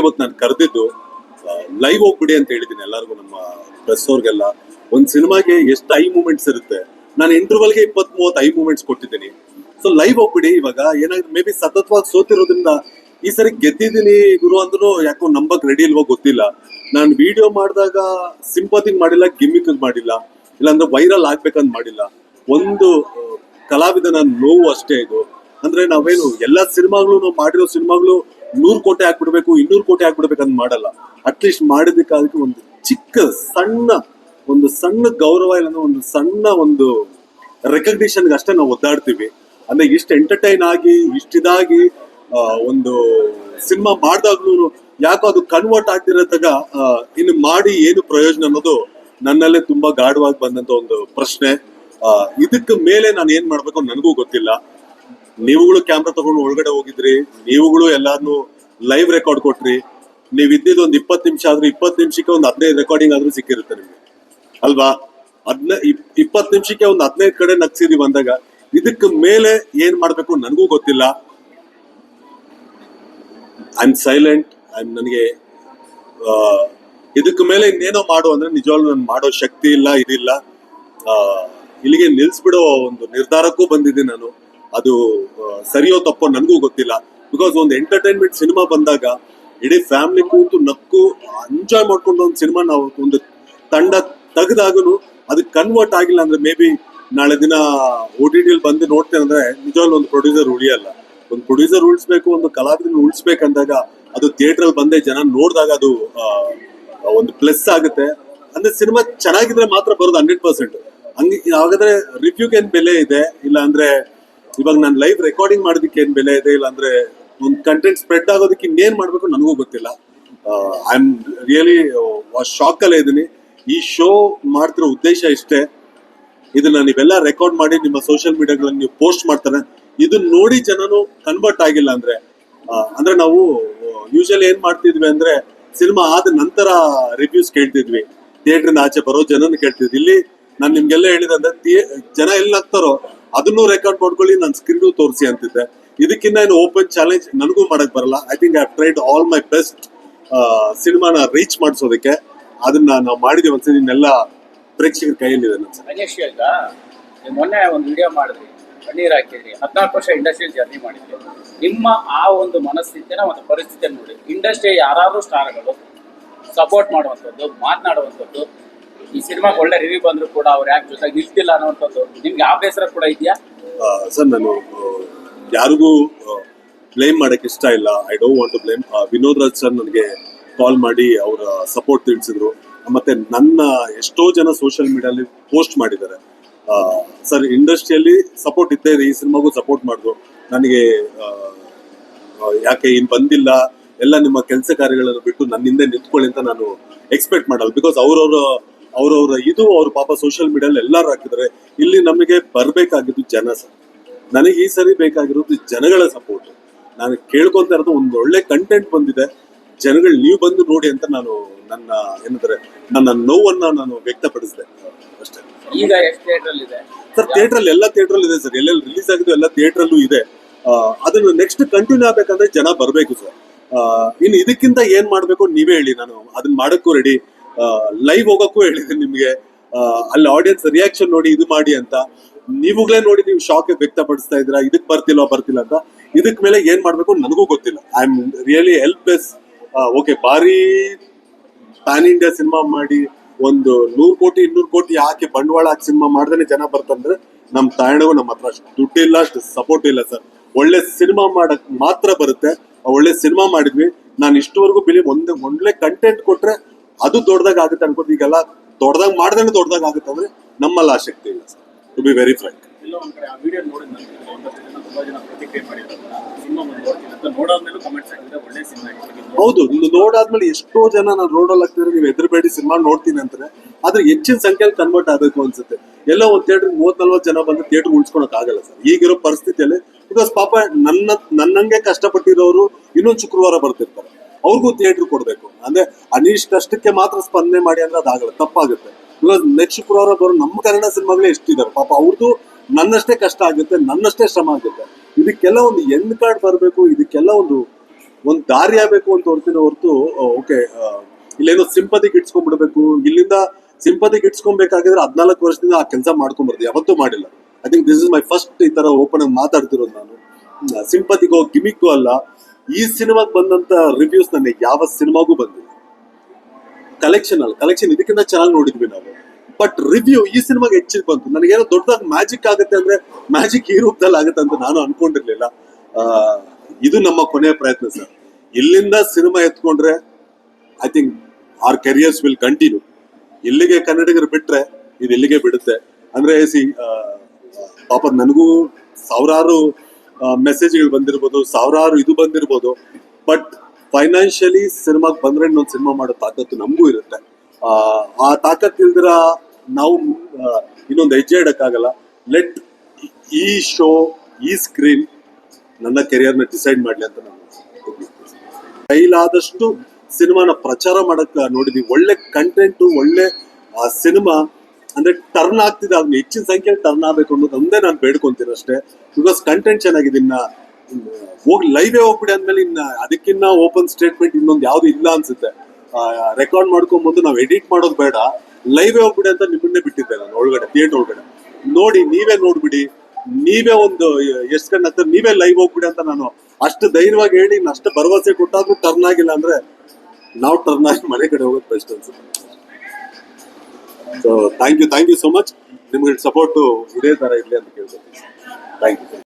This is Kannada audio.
ಇವತ್ತು ನಾನು ಕರೆದಿದ್ದು ಲೈವ್ ಹೋಗ್ಬಿಡಿ ಅಂತ ಹೇಳಿದ್ದೀನಿ ಎಲ್ಲರಿಗೂ ನಮ್ಮ ಪ್ರೆಸ್ ಅವ್ರಿಗೆಲ್ಲ. ಒಂದು ಸಿನಿಮಾಗೆ ಎಷ್ಟು ಐ ಮೂಮೆಂಟ್ಸ್ ಇರುತ್ತೆ. ನಾನು ಇಂಟರ್ವಲ್ಗೆ ಇಪ್ಪತ್ತ್ ಮೂವತ್ತು ಐ ಮೂಮೆಂಟ್ಸ್ ಕೊಟ್ಟಿದ್ದೀನಿ. ಸೊ ಲೈವ್ ಹೋಗ್ಬಿಡಿ ಇವಾಗ. ಏನಾದ್ರು ಮೇ ಬಿ ಸತತವಾಗಿ ಸೋತಿರೋದ್ರಿಂದ ಈ ಸರಿ ಗೆದ್ದಿದ್ದೀನಿ ಗುರು ಅಂದ್ರೂ ಯಾಕೋ ನಂಬಕ್ ರೆಡಿ ಇಲ್ವೋ ಗೊತ್ತಿಲ್ಲ. ನಾನು ವಿಡಿಯೋ ಮಾಡಿದಾಗ ಸಿಂಪತಿಗೆ ಮಾಡಿಲ್ಲ ಗಿಮ್ಮಿಕ್ ಮಾಡಿಲ್ಲ. ಇಲ್ಲಾಂದ್ರೆ ವೈರಲ್ ಆಗ್ಬೇಕಂತ ಮಾಡಿಲ್ಲ. ಒಂದು ಕಲಾವಿದನ ನೋವು ಅಷ್ಟೇ ಇದು. ಅಂದ್ರೆ ನಾವೇನು, ಎಲ್ಲಾ ಸಿನಿಮಾಗಳು ನಾವು ಮಾಡಿರೋ ಸಿನಿಮಾಗಳು ನೂರ್ ಕೋಟಿ ಹಾಕ್ಬಿಡ್ಬೇಕು, ಇನ್ನೂರು ಕೋಟಿ ಹಾಕ್ಬಿಡ್ಬೇಕಂತ ಮಾಡಲ್ಲ. ಅಟ್ಲೀಸ್ಟ್ ಮಾಡಿದಕ್ಕಾಗಿ ಒಂದು ಚಿಕ್ಕ ಸಣ್ಣ, ಒಂದು ಸಣ್ಣ ಗೌರವ ಇಲ್ಲ ಒಂದು ಸಣ್ಣ ಒಂದು ರೆಕಗ್ನಿಷನ್ಗೆ ಅಷ್ಟೇ ನಾವು ಒದ್ದಾಡ್ತೀವಿ. ಅಂದ್ರೆ ಇಷ್ಟು ಎಂಟರ್ಟೈನ್ ಆಗಿ ಇಷ್ಟಿದಾಗಿ ಒಂದು ಸಿನಿಮಾ ಮಾಡ್ದಾಗ್ಲೂ ಯಾಕೋ ಅದು ಕನ್ವರ್ಟ್ ಆಗ್ತಿರತ್ತಾಗ ಇನ್ನು ಮಾಡಿ ಏನು ಪ್ರಯೋಜನ ಅನ್ನೋದು ನನ್ನಲ್ಲೇ ತುಂಬಾ ಗಾಢವಾಗಿ ಬಂದಂತ ಒಂದು ಪ್ರಶ್ನೆ. ಇದಕ್ಕೆ ಮೇಲೆ ನಾನು ಏನ್ ಮಾಡ್ಬೇಕು ನನಗೂ ಗೊತ್ತಿಲ್ಲ. ನೀವುಗಳು ಕ್ಯಾಮ್ರಾ ತಗೊಂಡು ಒಳಗಡೆ ಹೋಗಿದ್ರಿ ನೀವುಗಳು ಎಲ್ಲಾನು ಲೈವ್ ರೆಕಾರ್ಡ್ ಕೊಟ್ರಿ. ನೀವ್ ಇದ್ದಿದ್ದು ಒಂದ್ ಇಪ್ಪತ್ ನಿಮಿಷ ಆದ್ರೂ ಇಪ್ಪತ್ತು ನಿಮಿಷಕ್ಕೆ ಒಂದು ಹದಿನೈದು ರೆಕಾರ್ಡಿಂಗ್ ಆದ್ರೂ ಸಿಕ್ಕಿರುತ್ತೆ ನಿಮ್ಗೆ. ಅಲ್ವಾ? ಅದ್ನ ಇಪ್ಪತ್ ನಿಮಿಷಕ್ಕೆ ಒಂದು ಹದಿನೈದು ಕಡೆ ನಗ್ಸಿದೀವಿ ಬಂದಾಗ ಇದಕ್ಕೆ ಮೇಲೆ ಏನ್ ಮಾಡ್ಬೇಕು ನನಗೂ ಗೊತ್ತಿಲ್ಲ. ಐ ಆಮ್ ಸೈಲೆಂಟ್ ಐ ನನಗೆ ಆ, ಇದಕ್ಕೆ ಮೇಲೆ ಇನ್ನೇನೋ ಮಾಡು ಅಂದ್ರೆ ನಿಜವಾಗ್ಲೂ ನಾನು ಮಾಡೋ ಶಕ್ತಿ ಇಲ್ಲ ಇದಿಲ್ಲ. ಇಲ್ಲಿಗೆ ನಿಲ್ಸ್ಬಿಡೋ ಒಂದು ನಿರ್ಧಾರಕ್ಕೂ ಬಂದಿದ್ದೀನಿ ನಾನು. ಅದು ಸರಿಯೋ ತಪ್ಪೋ ನನಗೂ ಗೊತ್ತಿಲ್ಲ. ಬಿಕಾಸ್ ಒಂದು ಎಂಟರ್ಟೈನ್ಮೆಂಟ್ ಸಿನಿಮಾ ಬಂದಾಗ ಇಡೀ ಫ್ಯಾಮಿಲಿ ಕೂತು ನಕ್ಕು ಎಂಜಾಯ್ ಮಾಡ್ಕೊಂಡು ಒಂದು ಸಿನಿಮಾ ನಾವು ಒಂದು ತಂಡ ತೆಗೆದಾಗೂ ಅದು ಕನ್ವರ್ಟ್ ಆಗಿಲ್ಲ ಅಂದ್ರೆ ಮೇ ಬಿ ನಾಳೆ ದಿನ ಓ ಟಿ ಟಿಲಿ ಬಂದು ನೋಡ್ತೇನೆ ಅಂದ್ರೆ ನಿಜವಾಗ್ಲೂ ಒಂದು ಪ್ರೊಡ್ಯೂಸರ್ ಉಳಿಯಲ್ಲ. ಒಂದು ಪ್ರೊಡ್ಯೂಸರ್ ಉಳಿಸ್ಬೇಕು, ಒಂದು ಕಲಾವಿದನ ಉಳಿಸ್ಬೇಕಂದಾಗ ಅದು ಥಿಯೇಟರ್ ಅಲ್ಲಿ ಬಂದೆ ಜನ ನೋಡಿದಾಗ ಅದು ಒಂದು ಪ್ಲಸ್ ಆಗುತ್ತೆ. ಅಂದ್ರೆ ಸಿನಿಮಾ ಚೆನ್ನಾಗಿದ್ರೆ ಮಾತ್ರ ಬರೋದು ಹಂಡ್ರೆಡ್ ಪರ್ಸೆಂಟ್ ಹಂಗೆ, ಹಾಗಾದ್ರೆ ರಿವ್ಯೂಗೆ ಏನ್ ಬೆಲೆ ಇದೆ? ಇಲ್ಲ ಅಂದ್ರೆ ಇವಾಗ ನಾನು ಲೈವ್ ರೆಕಾರ್ಡಿಂಗ್ ಮಾಡೋದಕ್ಕೆ ಏನ್ ಬೆಲೆ ಇದೆ ಇಲ್ಲ ಅಂದ್ರೆ ಒಂದು ಕಂಟೆಂಟ್ ಸ್ಪ್ರೆಡ್ ಆಗೋದಕ್ಕೆ ಇನ್ನೇನ್ ಮಾಡ್ಬೇಕು ನನಗೂ ಗೊತ್ತಿಲ್ಲ. ಐ ಆಮ್ ರಿಯಲಿ ಶಾಕ್ ಅಲ್ಲೇ ಇದ್ದೀನಿ. ಈ ಶೋ ಮಾಡ್ತಿರೋ ಉದ್ದೇಶ ಇಷ್ಟೇ. ಇದನ್ನ ನೀವೆಲ್ಲ ರೆಕಾರ್ಡ್ ಮಾಡಿ ನಿಮ್ಮ ಸೋಷಿಯಲ್ ಮೀಡಿಯಾಗಳಲ್ಲಿ ನೀವು ಪೋಸ್ಟ್ ಮಾಡ್ತಾರೆ. ಇದನ್ನ ನೋಡಿ ಜನನು ಕನ್ವರ್ಟ್ ಆಗಿಲ್ಲ ಅಂದ್ರೆ ಅಂದ್ರೆ ನಾವು ಯೂಶಲಿ ಏನ್ ಮಾಡ್ತಿದ್ವಿ ಅಂದ್ರೆ ಸಿನಿಮಾ ಆದ ನಂತರ ರಿವ್ಯೂಸ್ ಕೇಳ್ತಿದ್ವಿ. ಥಿಯೇಟರ್ ಇಂದ ಆಚೆ ಬರೋ ಜನನ ಕೇಳ್ತಿದ್ವಿ. ಇಲ್ಲಿ ನಾನು ನಿಮ್ಗೆಲ್ಲ ಹೇಳಿದ್ರೆ ಥಿಯೇ- ಜನ ಎಲ್ಲಿ ಹಾಕ್ತಾರೋ ಅದನ್ನು ರೆಕಾರ್ಡ್ ಮಾಡ್ಕೊಳ್ಳಿ ನನ್ನ ಸ್ಕ್ರೀನ್ ತೋರಿಸಿ ಅಂತಿದ್ದೆ. ಇದಕ್ಕಿಂತ ಏನು ಓಪನ್ ಚಾಲೆಂಜ್ ನನಗೂ ಮಾಡಕ್ ಬರಲ್ಲ. I think I tried all my best ಸಿನಿಮಾನ ರೀಚ್ ಮಾಡಿಸೋದಕ್ಕೆ. ಅದನ್ನ ನಾವು ಮಾಡಿದೀವಿ ಒಂದ್ಸರಿ ಇನ್ನೆಲ್ಲ ಪ್ರೇಕ್ಷಕರ ಕೈಯಲ್ಲಿದೆ ನನ್ನ ಈಗ ನೀವು ಮೊನ್ನೆ ಒಂದು ವಿಡಿಯೋ ಮಾಡಿದ್ರಿ. ಕಣ್ಣೀರ್ ಹಾಕಿದ್ರಿ. ಹದಿನಾಲ್ಕು ವರ್ಷ ಇಂಡಸ್ಟ್ರಿಯಲ್ಲಿ ಜರ್ನಿ ಮಾಡಿದ್ರಿ. ನಿಮ್ಮ ಆ ಒಂದು ಮನಸ್ಥಿತಿನ ಒಂದು ಪರಿಸ್ಥಿತಿಯನ್ನು ನೋಡಿ. ಇಂಡಸ್ಟ್ರಿ ಯಾರಾದ್ರೂ ಸ್ಟಾರ್ಗಳು ಸಪೋರ್ಟ್ ಮಾಡುವಂಥದ್ದು ಮಾತನಾಡುವಂಥದ್ದು ಈ ಸಿನಿಮಾಗೆ ಒಳ್ಳೆ ರಿವ್ಯೂ ಬಂದ್ರು ಕೂಡ ಅವ್ರ ಯಾಕೆ ಜೊತೆಗೆ ನಿಲ್ತಿಲ್ಲ ಅನ್ನುವಂಥದ್ದು ನಿಮ್ಗೆ ಯಾವ ಬೇಸರ ಕೂಡ ಇದೆಯಾ? ಸರ್, ನಾನು ಯಾರಿಗೂ ಬ್ಲೇಮ್ ಮಾಡಕ್ ಇಷ್ಟ ಇಲ್ಲ. I don't want to blame Vinod Raj sir ನನಗೆ ಕಾಲ್ ಮಾಡಿ ಅವರ ಸಪೋರ್ಟ್ ತಿಳಿಸಿದ್ರು. ಮತ್ತೆ ನನ್ನ ಎಷ್ಟೋ ಜನ ಸೋಷಿಯಲ್ ಮೀಡಿಯಲ್ಲಿ ಪೋಸ್ಟ್ ಮಾಡಿದ್ದಾರೆ. ಸರ್ ಇಂಡಸ್ಟ್ರಿಯಲ್ಲಿ ಸಪೋರ್ಟ್ ಇದ್ದೇ ಇದೆ. ಈ ಸಿನಿಮಾಗೂ ಸಪೋರ್ಟ್ ಮಾಡಿದ್ರು ನನಗೆ ಯಾಕೆ ಇನ್ ಬಂದಿಲ್ಲ? ಎಲ್ಲ ನಿಮ್ಮ ಕೆಲಸ ಕಾರ್ಯಗಳನ್ನು ಬಿಟ್ಟು ನನ್ನ ಹಿಂದೆ ನಿಂತ್ಕೊಳ್ಳಿ ಅಂತ ನಾನು ಎಕ್ಸ್ಪೆಕ್ಟ್ ಮಾಡಲ್ಲ. ಬಿಕಾಸ್ ಅವ್ರವ್ರ ಅವ್ರವ್ರ ಇದು ಅವ್ರ ಪಾಪ ಸೋಷಿಯಲ್ ಮೀಡಿಯಲ್ಲಿ ಎಲ್ಲರೂ ಹಾಕಿದ್ದಾರೆ. ಇಲ್ಲಿ ನಮಗೆ ಬರಬೇಕಾಗಿದ್ದು ಜನ ಸರ್. ನನಗೆ ಈ ಸರಿ ಬೇಕಾಗಿರೋದು ಜನಗಳ ಸಪೋರ್ಟ್ ನಾನು ಕೇಳ್ಕೊಂತ ಇರೋದು ಒಂದು ಒಳ್ಳೆ ಕಂಟೆಂಟ್ ಬಂದಿದೆ. ಜನಗಳು ನೀವು ಬಂದು ನೋಡಿ ಅಂತ ನಾನು ನನ್ನ ಏನಂದ್ರೆ ನನ್ನ ನೋವನ್ನ ನಾನು ವ್ಯಕ್ತಪಡಿಸಿದೆ. ಅಷ್ಟೇ. ಈಗ ಸರ್ ಥಿಯೇಟರ್ ಅಲ್ಲಿ ಎಲ್ಲ ಥಿಯೇಟರ್ ಇದೆ ಸರ್. ಎಲ್ಲೆಲ್ಲಿ ರಿಲೀಸ್ ಆಗಿದ್ದು ಎಲ್ಲ ಥಿಯೇಟರ್ ಅಲ್ಲೂ ಇದೆ. ಅದನ್ನ ಅದನ್ನು ನೆಕ್ಸ್ಟ್ ಕಂಟಿನ್ಯೂ ಆಗ್ಬೇಕಂದ್ರೆ ಜನ ಬರಬೇಕು ಸರ್. ಇನ್ನು ಇದಕ್ಕಿಂತ ಏನ್ ಮಾಡ್ಬೇಕು ನೀವೇ ಹೇಳಿ. ನಾನು ಅದನ್ನ ಮಾಡಕ್ಕೂ ರೆಡಿ ಲೈವ್ ಹೋಗಕ್ಕೂ ಹೇಳಿದೆ ನಿಮ್ಗೆ. ಅಲ್ಲಿ ಆಡಿಯನ್ಸ್ ರಿಯಾಕ್ಷನ್ ನೋಡಿ ಇದು ಮಾಡಿ ಅಂತ. ನೀವುಗಳೇ ನೋಡಿ ನೀವು ಶಾಕ್ ವ್ಯಕ್ತಪಡಿಸ್ತಾ ಇದ್ದೀರಾ? ಇದಕ್ ಬರ್ತಿಲ್ಲ ಬರ್ತಿಲ್ಲ ಅಂತ. ಇದಕ್ ಮೇಲೆ ಏನ್ ಮಾಡ್ಬೇಕು ನನಗೂ ಗೊತ್ತಿಲ್ಲ. I am really helpless okay ಭಾರಿ ಪ್ಯಾನ್ ಇಂಡಿಯಾ ಸಿನಿಮಾ ಮಾಡಿ ಒಂದು ನೂರ್ ಕೋಟಿ, ಇನ್ನೂರು ಕೋಟಿ ಹಾಕಿ ಬಂಡವಾಳ ಹಾಕಿ ಸಿನಿಮಾ ಮಾಡ್ದೇನೆ ಜನ ಬರ್ತಂದ್ರೆ ನಮ್ ತಾಯಣಗೂ ನಮ್ಮ ಹತ್ರ ಅಷ್ಟು ದುಡ್ಡಿಲ್ಲ ಅಷ್ಟು ಸಪೋರ್ಟ್ ಇಲ್ಲ ಸರ್. ಒಳ್ಳೆ ಸಿನಿಮಾ ಮಾಡಕ್ ಮಾತ್ರ ಬರುತ್ತೆ. ಒಳ್ಳೆ ಸಿನಿಮಾ ಮಾಡಿದ್ವಿ. ನಾನು ಇಷ್ಟವರೆಗೂ ಬಿಲಿ ಒಂದೇ ಒಳ್ಳೆ ಕಂಟೆಂಟ್ ಕೊಟ್ರೆ ಅದು ದೊಡ್ಡದಾಗ ಆಗುತ್ತೆ ಅನ್ಕೋತಿ ಈಗೆಲ್ಲ ದೊಡ್ಡದಾಗ ಮಾಡ್ದೇನೆ ದೊಡ್ಡದಾಗ ಆಗುತ್ತೆ ಅಂದ್ರೆ ನಮ್ಮಲ್ಲಿ ಆಸಕ್ತಿ ಶಕ್ತಿ ಇಲ್ಲ ಸರ್. ಟು ಬಿ ವೆರಿ ಆಗಿದೆ ಹೌದು ನೀವು ನೋಡಾದ್ಮೇಲೆ ಎಷ್ಟೋ ಜನ ನಾನು ರೋಡಲ್ಲಿ ಹಾಕ್ತಿದ್ರೆ ನೀವು ಎದುರುಬೇಡಿ ಸಿನಿಮಾ ನೋಡ್ತೀನಿ ಅಂತಾರೆ ಆದ್ರೆ ಹೆಚ್ಚಿನ ಸಂಖ್ಯೆಯಲ್ಲಿ ಕನ್ವರ್ಟ್ ಆಗಬೇಕು ಅನ್ಸುತ್ತೆ. ಎಲ್ಲ ಒಂದ್ ಥಿಯೇಟರ್ ಮೂವತ್ ನಲ್ವತ್ತು ಜನ ಬಂದು ಥಿಯೇಟರ್ ಉಳಿಸ್ಕೊಳಕ್ ಆಗಲ್ಲ ಸರ್. ಈಗಿರೋ ಪರಿಸ್ಥಿತಿಯಲ್ಲಿ ಬಿಕಾಸ್ ಪಾಪ ನನ್ನ ನನ್ನಂಗೆ ಕಷ್ಟಪಟ್ಟಿರೋರು ಇನ್ನೊಂದು ಶುಕ್ರವಾರ ಬರ್ತಿರ್ತಾರೆ. ಅವ್ರಿಗೂ ಥಿಯೇಟರ್ ಕೊಡಬೇಕು. ಅಂದ್ರೆ ಅನೀಶ್ ಕಷ್ಟಕ್ಕೆ ಮಾತ್ರ ಸ್ಪಂದನೆ ಮಾಡಿ ಅಂದ್ರೆ ಅದಾಗಲ್ಲ, ತಪ್ಪಾಗುತ್ತೆ. ಬಿಕಾಸ್ ನೆಕ್ಸ್ಟ್ ಶುಕ್ರವಾರ ಬರೋ ನಮ್ಮ ಕನ್ನಡ ಸಿನಿಮಾಗಳೇ ಎಷ್ಟಿದ್ದಾರೆ ಪಾಪ ಅವ್ರದ್ದು ನನ್ನಷ್ಟೇ ಕಷ್ಟ ಆಗುತ್ತೆ, ನನ್ನಷ್ಟೇ ಶ್ರಮ ಆಗುತ್ತೆ. ಇದಕ್ಕೆಲ್ಲ ಒಂದು ಎಂಡ್ ಕಾರ್ಡ್ ಬರಬೇಕು, ಇದಕ್ಕೆಲ್ಲ ಒಂದು ಒಂದು ದಾರಿ ಆಗಬೇಕು ಅಂತ ಹೊರ್ತೀನಿ ಹೊರತು ಓಕೆ ಇಲ್ಲೇನೋ ಸಿಂಪತಿ ಇಟ್ಸ್ಕೊಂಡ್ಬಿಡ್ಬೇಕು ಇಲ್ಲಿಂದ ಸಿಂಪತಿ ಇಟ್ಸ್ಕೊಬೇಕಾಗಿದ್ರೆ ಹದಿನಾಲ್ಕು ವರ್ಷದಿಂದ ಆ ಕೆಲಸ ಮಾಡ್ಕೊಂಡ್ಬರ್ದು ಯಾವತ್ತೂ ಮಾಡಿಲ್ಲ. I think this is my first ಈ ತರ ಓಪನ್ ಆಗಿ ಮಾತಾಡ್ತಿರೋದು ನಾನು. ಸಿಂಪತಿಗೋ ಗಿಮಿಕ್ಕೋ ಅಲ್ಲ. ಈ ಸಿನಿಮಾಗೆ ಬಂದಂತ ರಿವ್ಯೂಸ್ ನನಗೆ ಯಾವ ಸಿನಿಮಾಗೂ ಬಂದಿಲ್ಲ. ಕಲೆಕ್ಷನ್ ಅಲ್ಲ ಕಲೆಕ್ಷನ್ ಇದಕ್ಕಿಂತ ಚೆನ್ನಾಗಿ ನೋಡಿದ್ವಿ ನಾವು. ಬಟ್ ರಿವ್ಯೂ ಈ ಸಿನಿಮಾಗೆ ಹೆಚ್ಚಿಗೆ ಬಂತು. ನನಗೇನೋ ದೊಡ್ಡದಾಗಿ ಮ್ಯಾಜಿಕ್ ಆಗುತ್ತೆ ಅಂದ್ರೆ ಮ್ಯಾಜಿಕ್ ಈ ರೂಪದಲ್ಲಿ ಆಗುತ್ತೆ ಅಂತ ನಾನು ಅನ್ಕೊಂಡಿರ್ಲಿಲ್ಲ. ಇದು ನಮ್ಮ ಕೊನೆಯ ಪ್ರಯತ್ನ ಸರ್. ಇಲ್ಲಿಂದ cinema ಎತ್ಕೊಂಡ್ರೆ I think our careers will continue ಇಲ್ಲಿಗೆ ಕನ್ನಡಿಗರು ಬಿಟ್ರೆ ಇದು ಇಲ್ಲಿಗೆ ಬಿಡುತ್ತೆ. ಅಂದ್ರೆ ಸಿ ಪಾಪ ನನಗೂ ಸಾವಿರಾರು ಮೆಸೇಜ್ಗಳು ಬಂದಿರ್ಬೋದು ಸಾವಿರಾರು ಇದು ಬಂದಿರ್ಬೋದು. ಬಟ್ ಫೈನಾನ್ಷಿಯಲಿ ಸಿನಿಮಾಗೆ ಬಂದ್ರೆ ಇನ್ನೊಂದು ಸಿನಿಮಾ ಮಾಡೋ ತಾಕತ್ತು ನಮಗೂ ಇರುತ್ತೆ. ಆ, ತಾಕತ್ತು ತಾಕತ್ ಇಲ್ದಿರ ನಾವು ಇನ್ನೊಂದು ಹೆಜ್ಜೆ ಇಡಕ್ಕಾಗಲ್ಲ. ಲೆಟ್ ಈ ಶೋ ಈ ಸ್ಕ್ರೀನ್ ನನ್ನ ಕೆರಿಯರ್ನ ಡಿಸೈಡ್ ಮಾಡಲಿ ಅಂತ ನಾನು ಕೈಲಾದಷ್ಟು ಸಿನಿಮಾನ ಪ್ರಚಾರ ಮಾಡಕ್ಕೆ ನೋಡಿದ್ವಿ. ಒಳ್ಳೆ ಕಂಟೆಂಟು ಒಳ್ಳೆ ಸಿನಿಮಾ ಅಂದ್ರೆ ಟರ್ನ್ ಆಗ್ತಿದೆ, ಅದನ್ನ ಹೆಚ್ಚಿನ ಸಂಖ್ಯೆಯಲ್ಲಿ ಟರ್ನ್ ಆಗ್ಬೇಕು ಅನ್ನೋದು ಒಂದೇ ನಾನು ಬೇಡ್ಕೊಂತೀನಿ ಅಷ್ಟೇ. ಬಿಕಾಸ್ ಕಂಟೆಂಟ್ ಚೆನ್ನಾಗಿದೆ, ಇನ್ನ ಹೋಗಿ ಲೈವೇ ಹೋಗ್ಬಿಡಿ ಅಂದ್ಮೇಲೆ ಇನ್ನ ಅದಕ್ಕಿನ್ನ ಓಪನ್ ಸ್ಟೇಟ್ಮೆಂಟ್ ಇನ್ನೊಂದು ಯಾವ್ದು ಇಲ್ಲ ಅನ್ಸುತ್ತೆ. ರೆಕಾರ್ಡ್ ಮಾಡ್ಕೊಂಬಂದು ನಾವು ಎಡಿಟ್ ಮಾಡೋದು ಬೇಡ. ಲೈವೇ ಹೋಗ್ಬಿಡಿ ಅಂತ ನಿಮ್ಮನ್ನೇ ಬಿಟ್ಟಿದ್ದೆ ನಾನು, ಒಳಗಡೆ ಥಿಯೇಟರ್ ಒಳಗಡೆ. ನೋಡಿ, ನೀವೇ ನೋಡ್ಬಿಡಿ. ನೀವೇ ಒಂದು, ಎಷ್ಟು ಗಂಟೆ ಆಗ್ತದೆ ನೀವೇ ಲೈವ್ ಹೋಗ್ಬಿಡಿ ಅಂತ ನಾನು ಅಷ್ಟು ಧೈರ್ಯವಾಗಿ ಹೇಳಿ ಅಷ್ಟು ಭರವಸೆ ಕೊಟ್ಟಾದ್ರೂ ಟರ್ನ್ ಆಗಿಲ್ಲ ಅಂದ್ರೆ ನಾವು ಟರ್ನ್ ಆಗಿ ಮನೆ ಕಡೆ ಹೋಗೋದು ಬೆಸ್ಟ್ ಅನ್ಸುತ್ತೆ. So thank you thank you so much ನಿಮ್ಗೆ ಸಪೋರ್ಟು ಇದೇ ತರ ಇರಲಿ ಅಂತ ಕೇಳ್ಕೊತೀನಿ. Thank you